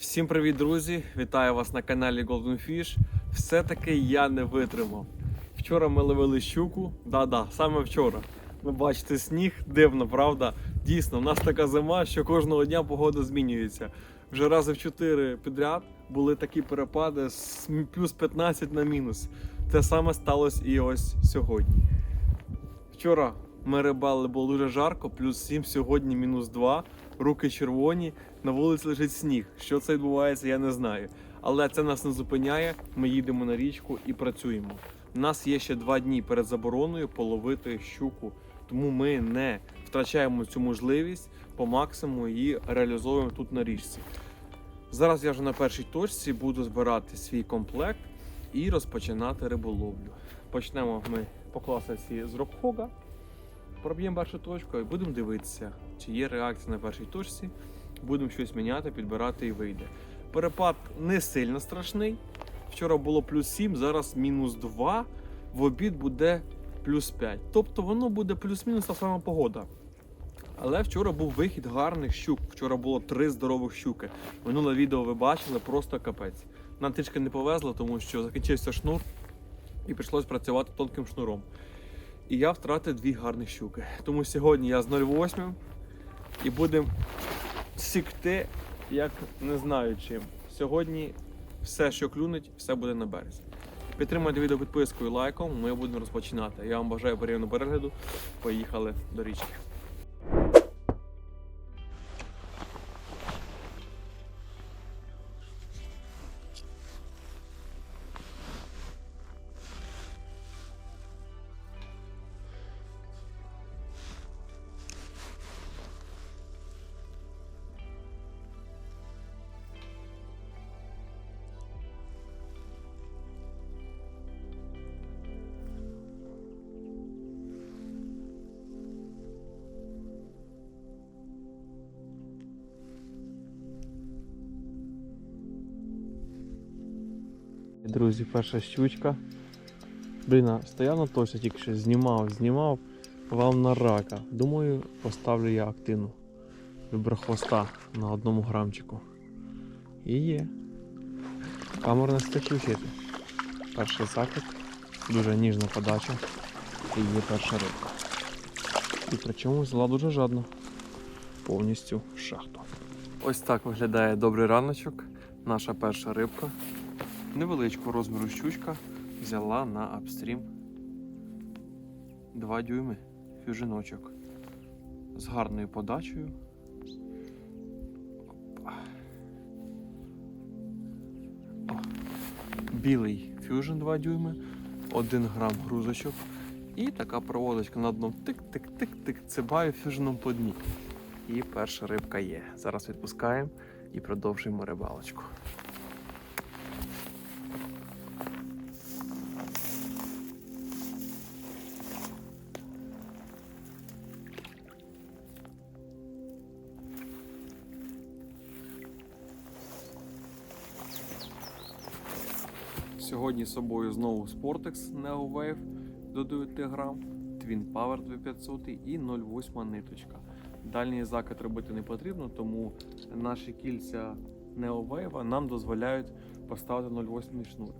Всім привіт, друзі! Вітаю вас на каналі Golden Fish. Все-таки я не витримав. Вчора ми ловили щуку. Да-да, саме вчора. Ви бачите сніг, дивно, правда? Дійсно, в нас така зима, що кожного дня погода змінюється. Вже рази в 4 підряд були такі перепади з плюс 15 на мінус. Те саме сталося і ось сьогодні. Вчора ми рибали, було дуже жарко, плюс 7, сьогодні мінус 2, руки червоні, на вулиці лежить сніг. Що це відбувається, я не знаю. Але це нас не зупиняє. Ми їдемо на річку і працюємо. У нас є ще два дні перед забороною половити щуку, тому ми не втрачаємо цю можливість по максимуму її реалізовуємо тут на річці. Зараз я вже на першій точці буду збирати свій комплект і розпочинати риболовлю. Почнемо ми по класиці з рокхога. Проб'ємо першу точку і будемо дивитися, чи є реакція на першій точці. Будемо щось міняти, підбирати і вийде. Перепад не сильно страшний. Вчора було плюс 7, зараз мінус 2, в обід буде плюс 5. Тобто воно буде плюс-мінус та сама погода. Але вчора був вихід гарних щук. Вчора було три здорових щуки. Минуле відео ви бачили, просто капець. Нам трішки не повезло, тому що закінчився шнур і прийшлось працювати тонким шнуром. І я втратив дві гарних щуки. Тому сьогодні я з 0,8 і будемо сікти, як не знаю чим. Сьогодні все, що клюнуть, все буде на березі. Підтримайте відео підпискою, лайком. Ми будемо розпочинати. Я вам бажаю приємного перегляду. Поїхали до річки. Друзі, перша щучка. Блін, на точці, тільки що знімав, знімав вам на рака. Думаю, поставлю я активну виброхвоста на одному грамчику. І є. Камера не включити. Перший закид, дуже ніжна подача. І є перша рибка. І причому взяла дуже жадно. Повністю в шахту. Ось так виглядає добрий раночок. Наша перша рибка. Невеличку розміру щучка взяла на апстрім 2 дюйми фюжиночок з гарною подачею. О. Білий фюжн 2 дюйми, 1 грам грузочок і така проводочка на дном тик-тик-тик-тик, цибаю фюжном по дні. І перша рибка є. Зараз відпускаємо і продовжуємо рибалочку. Сьогодні з собою знову Sportex Neo Wave до 9 грам, Twin Power 2500 і 0,8 ниточка. Дальній закид робити не потрібно, тому наші кільця Neo Wave нам дозволяють поставити 0,8 шнур.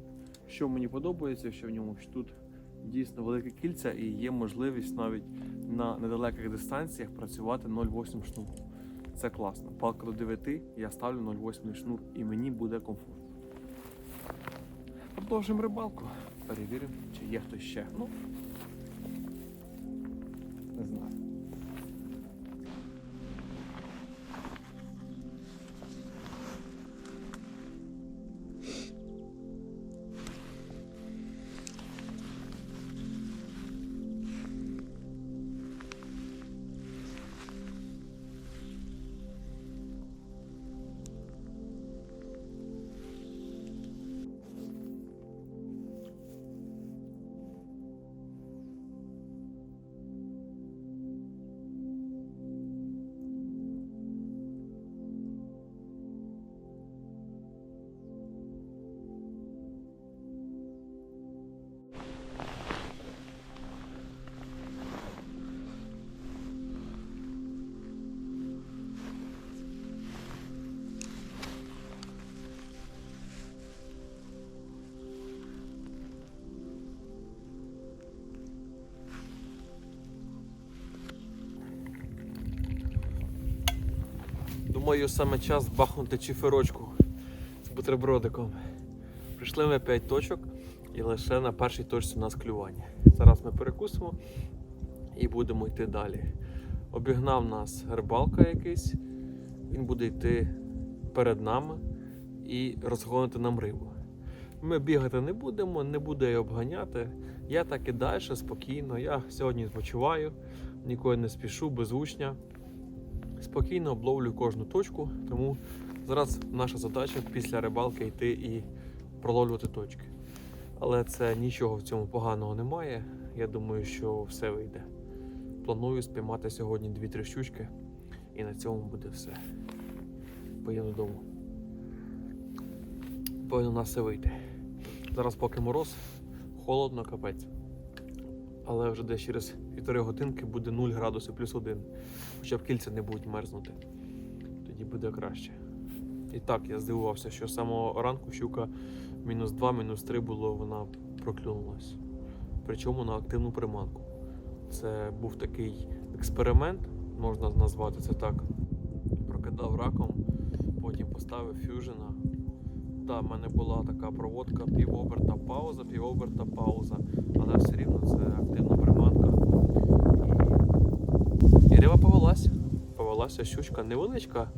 Що мені подобається, що в ньому тут дійсно велике кільця і є можливість навіть на недалеких дистанціях працювати 0,8 шнуру. Це класно. Палка до 9 я ставлю 0,8 шнур і мені буде комфортно. Продовжимо рибалку. Перевіримо, чи є хтось ще. Ну, не знаю. Думаю, саме час бахнути чиферочку з бутербродиком. Прийшли ми 5 точок і лише на першій точці у нас клювання. Зараз ми перекусимо і будемо йти далі. Обігнав нас рибалка якийсь, він буде йти перед нами і розгонити нам рибу. Ми бігати не будемо, не буду її обганяти. Я так і далі спокійно. Я сьогодні відпочиваю, ніколи не спішу, без учня. Спокійно обловлю кожну точку, тому зараз наша задача після рибалки йти і проловлювати точки. Але це нічого в цьому поганого немає. Я думаю, що все вийде. Планую спіймати сьогодні 2-3 щучки, і на цьому буде все. Поїду додому. Повинно у нас все вийти. Зараз поки мороз, холодно, капець. Але вже десь через півтори годинки буде 0 градусів плюс 1. Хоча б кільця не будуть мерзнути. Тоді буде краще. І так, я здивувався, що з самого ранку щука мінус 2, мінус 3 було, вона проклюнулась. Причому на активну приманку. Це був такий експеримент, можна назвати це так. Прокидав раком, потім поставив фюжена. Да, в мене була така проводка півоберта пауза, півоберта пауза, але все рівно це активна приманка. І, риба повелася. Повелася щучка невеличка,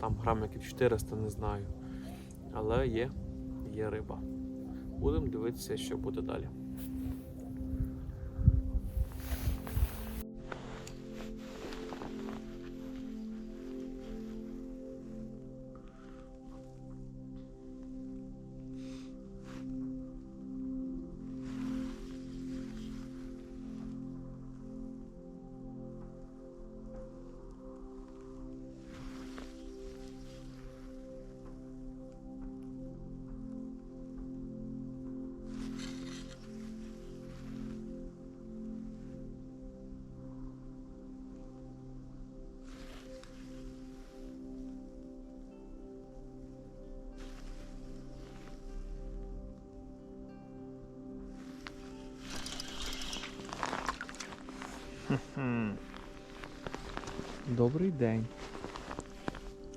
там грамів 400, не знаю. Але є, є риба. Будемо дивитися, що буде далі. Добрий день.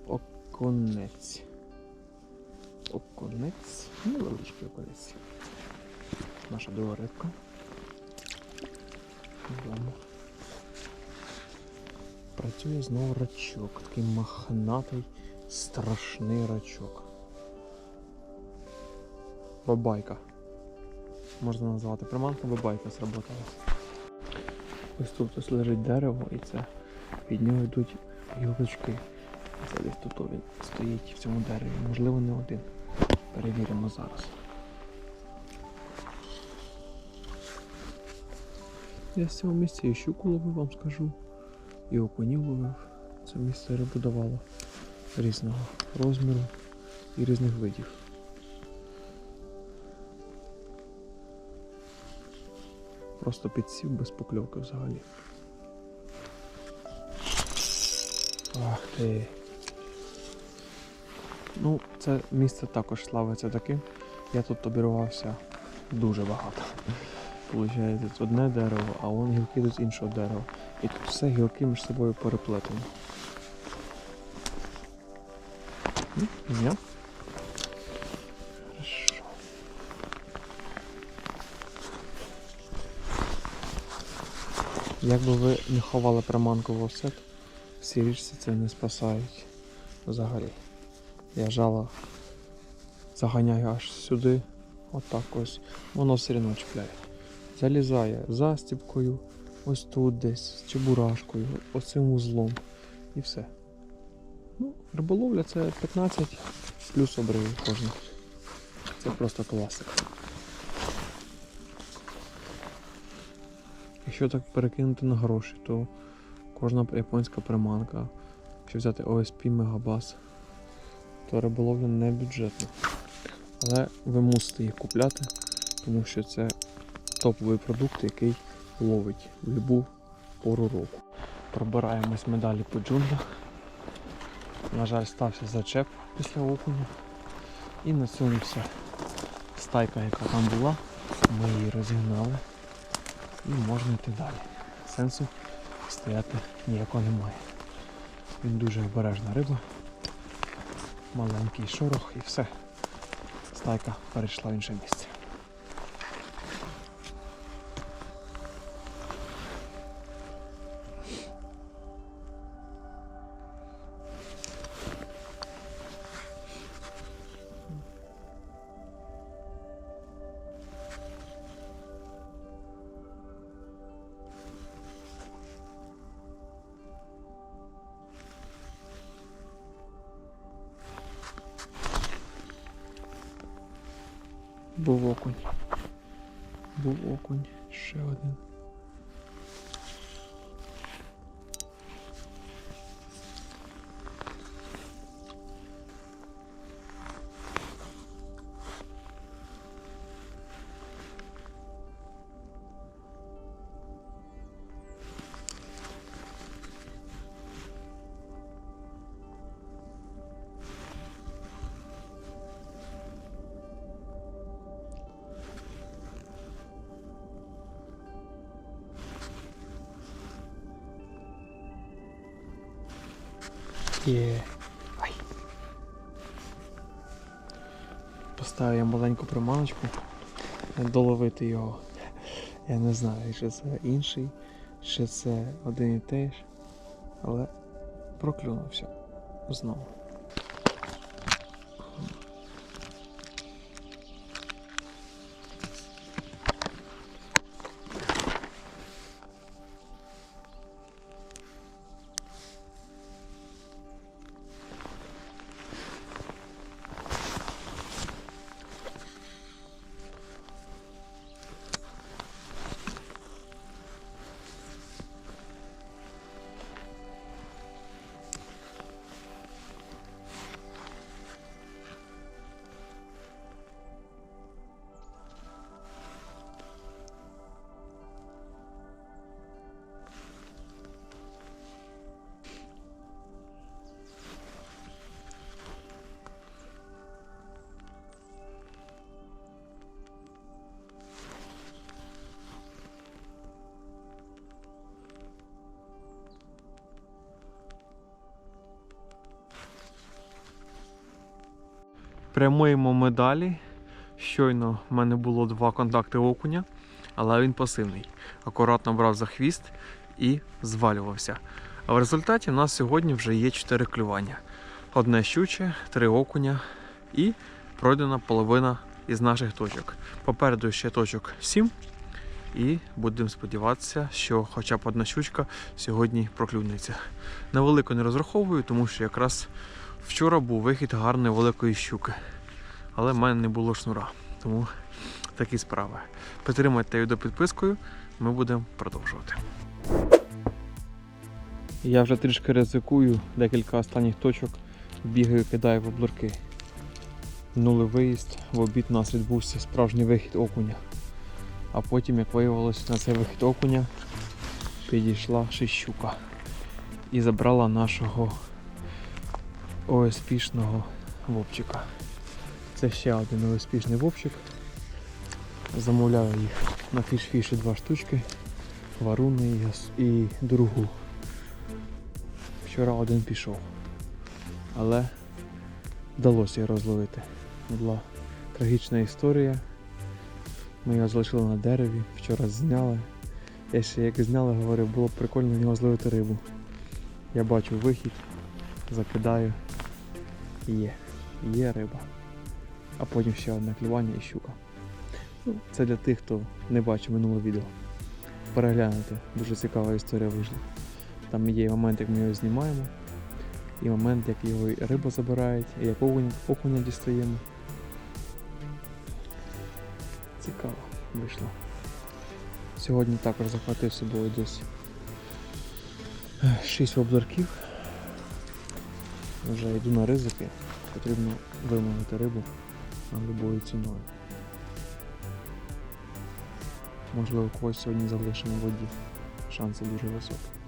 Оконець. Оконець. Невеличкий оконець. Наша друга рибка. Вдома. Працює знову рачок. Такий махнатий, страшний рачок. Бабайка. Можна назвати приманка бабайка сработала. Ось тут ось лежить дерево і це від нього йдуть гілочки. Це тут він стоїть в цьому дереві. Можливо, не один. Перевіримо зараз. Я з цього місця і щуку ловив, вам скажу. І окунів ловив. Це місце рибу давало різного розміру і різних видів. Просто підсів без покльовки взагалі. Ах ти. Ну, це місце також славиться таким. Я тут обірвався дуже багато. Получається, тут одне дерево, а вон гілки з іншого дерева. І тут все гілки між собою переплетені. Зняв. Як би ви не ховали приманку в офсет, всі річці це не спасають взагалі. Я жало заганяю аж сюди, отак ось, воно все одно чіпляє. Залізає застіпкою, ось тут десь, з чебурашкою, оцим вузлом і все. Ну, риболовля це 15 плюс обриви кожен. Це просто класика. Якщо так перекинути на гроші, то кожна японська приманка, якщо взяти OSP Мегабас, то риболовля не бюджетна. Але ви мусите їх купляти, тому що це топовий продукт, який ловить в будь-яку пору року. Пробираємось ми далі по джунглях. На жаль, стався зачеп після окуня. І на цьому все. Стайка, яка там була, ми її розігнали і можна йти далі. Сенсу стояти ніякого немає. Він дуже обережна риба, маленький шорох і все. Стайка перейшла в інше місце. Є. Ай. Поставив я маленьку приманочку. Доловити його. Я не знаю, чи це інший, чи це один і теж. Але проклюнувся знову. Прямуємо ми далі. Щойно в мене було два контакти окуня, але він пасивний. Акуратно брав за хвіст і звалювався. А в результаті в нас сьогодні вже є 4 клювання. Одне щуче, три окуня і пройдена половина із наших точок. Попереду ще точок 7. І будемо сподіватися, що хоча б одна щучка сьогодні проклюнеться. На велику не розраховую, тому що якраз Вчора був вихід гарної великої щуки, але в мене не було шнура. Тому такі справи. Підтримайте відео підпискою, ми будемо продовжувати. Я вже трішки ризикую, декілька останніх точок бігаю, кидаю в облурки. Минулий виїзд, в обід у нас відбувся справжній вихід окуня. А потім, як виявилось, на цей вихід окуня підійшла ще і забрала нашого ОСПшного вовчика. Це ще один ОСПшний вовчик. Замовляю їх на фіш-фіші два штучки, варуни і другу. Вчора один пішов, але вдалося його розловити. Була трагічна історія. Ми його залишили на дереві, вчора зняли. Я ще як зняли, говорив, було б прикольно в нього зловити рибу. Я бачу вихід, закидаю. Є, є риба. А потім ще одне клювання і щука. Ну, це для тих, хто не бачив минуле відео. Переглянути, дуже цікава історія вийшла. Там є момент, як ми його знімаємо, і момент, як його риба забирають, і як окуня, дістаємо. Цікаво вийшло. Сьогодні також захватив собою десь 6 воблерків. Вже йду на ризики, потрібно вимовити рибу любою ціною. Можливо, когось сьогодні залишимо воді. Шанси дуже високі.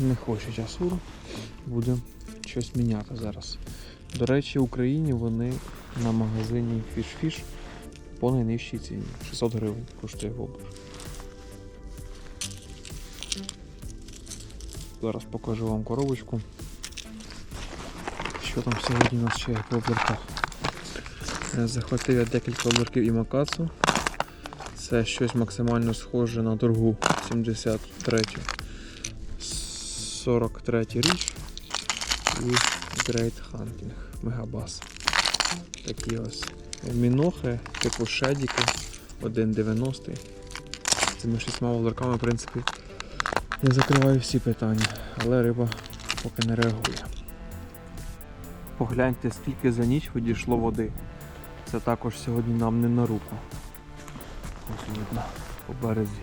Не хоче часуру. Будемо щось міняти зараз. До речі, в Україні вони на магазині Fish по найнижчій ціні. 600 гривень коштує воблер. Зараз покажу вам коробочку. Що там сьогодні у нас ще по облерках. Е, Захватив я декілька облерків і макацу. Це щось максимально схоже на торгу 73 43 річ і Great Hunting Мегабас. Такі ось мінохи, типу шедіки 1,90. Цими шістьма волдерками, в принципі, я закриваю всі питання, але риба поки не реагує. Погляньте, скільки за ніч відійшло води. Це також сьогодні нам не на руку. Ось видно по березі.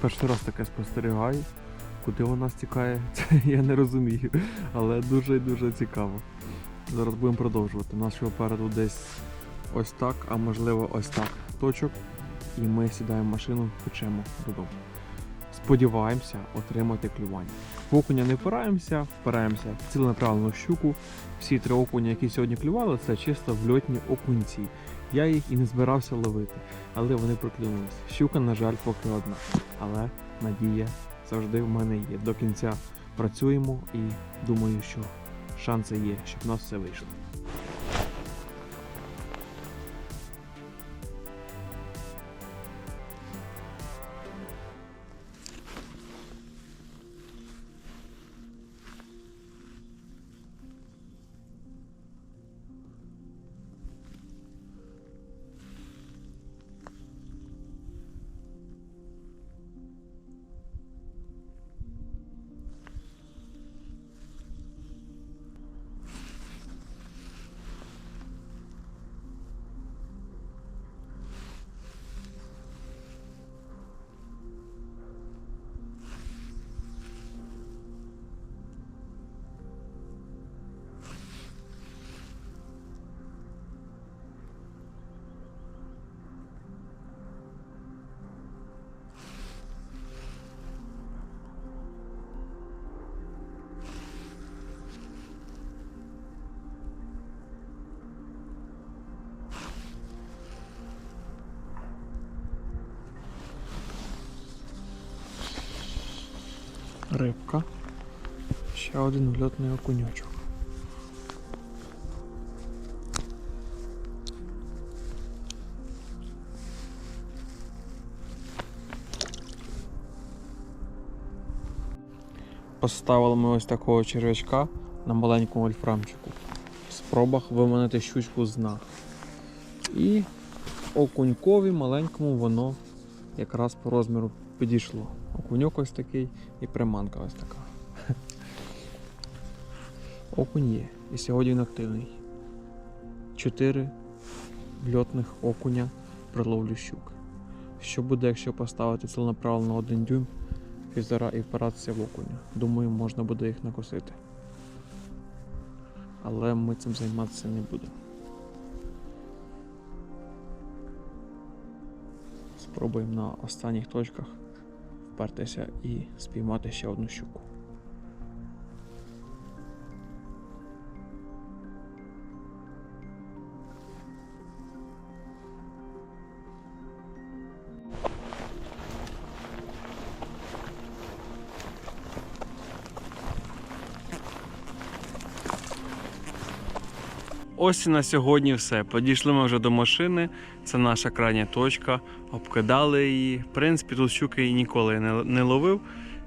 Перший раз таке спостерігаю. Куди вона стікає, це я не розумію. Але дуже і дуже цікаво. Зараз будемо продовжувати. У нас ще попереду десь ось так, а можливо ось так точок. І ми сідаємо в машину, печемо додому. Сподіваємося отримати клювання. В окуня не впираємося, впираємося в ціленаправлену щуку. Всі три окуня, які сьогодні клювали, це чисто вльотні окунці. Я їх і не збирався ловити, але вони проклюнулись. Щука, на жаль, поки одна. Але надія завжди в мене є. До кінця працюємо і думаю, що шанси є, щоб в нас все вийшло. Рибка. Ще один вльотний окуньочок. Поставили ми ось такого черв'ячка на маленькому вольфрамчику. В спробах виманити щучку з дна. І окунькові маленькому воно якраз по розміру підійшло. Окуньок ось такий і приманка ось така. Окунь є. І сьогодні він активний. Чотири льотних окуня при ловлю щук. Що буде, якщо поставити ціленаправлено один дюйм фізера і впиратися в окуня? Думаю, можна буде їх накосити. Але ми цим займатися не будемо. Спробуємо на останніх точках впертися і спіймати ще одну щуку. Ось і на сьогодні все. Підійшли ми вже до машини. Це наша крайня точка. Обкидали її. В принципі, тут щуки ніколи не, ловив.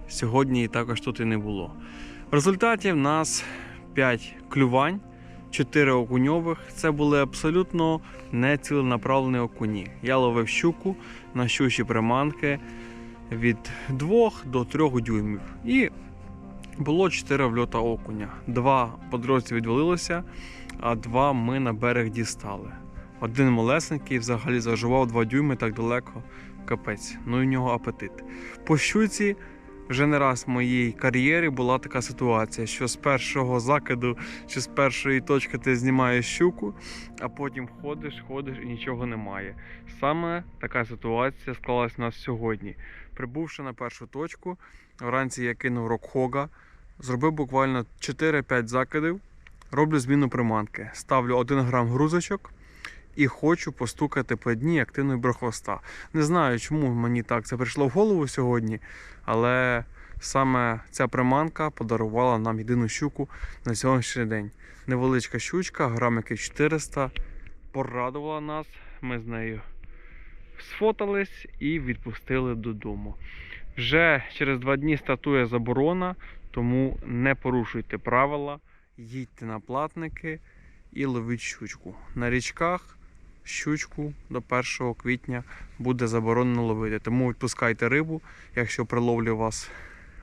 Сьогодні її також тут і не було. В результаті в нас 5 клювань, 4 окуньових. Це були абсолютно неціленаправлені окуні. Я ловив щуку на щучі приманки від 2 до 3 дюймів. І було 4 вльота окуня. Два по дорозі відвалилося, а два ми на берег дістали. Один малесенький взагалі зажував 2 дюйми так далеко. Капець. Ну і в нього апетит. По щуці Вже не раз в моїй кар'єрі була така ситуація, що з першого закиду чи з першої точки ти знімаєш щуку, а потім ходиш, ходиш і нічого немає. Саме така ситуація склалась у нас сьогодні. Прибувши на першу точку, вранці я кинув рокхога, зробив буквально 4-5 закидів, роблю зміну приманки, ставлю 1 грам грузочок і хочу постукати по дні активної брохвоста. Не знаю, чому мені так це прийшло в голову сьогодні, але саме ця приманка подарувала нам єдину щуку на сьогоднішній день. Невеличка щучка, грам яких 400, порадувала нас. Ми з нею сфотались і відпустили додому. Вже через два дні стартує заборона, тому не порушуйте правила, їдьте на платники і ловіть щучку. На річках щучку до 1 квітня буде заборонено ловити. Тому відпускайте рибу. Якщо при ловлі у вас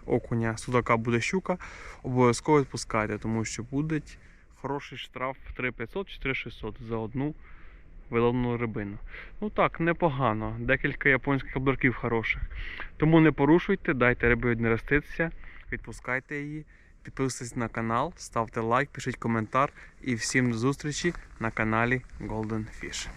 окуня, судака буде щука, обов'язково відпускайте, тому що буде хороший штраф 3500-4600 за одну виловлену рибину. Ну так, непогано. Декілька японських обларків хороших. Тому не порушуйте, дайте рибі віднереститися, відпускайте її. Підписуйтесь на канал, ставте лайк, пишіть коментар і всім до зустрічі на каналі Golden Fish.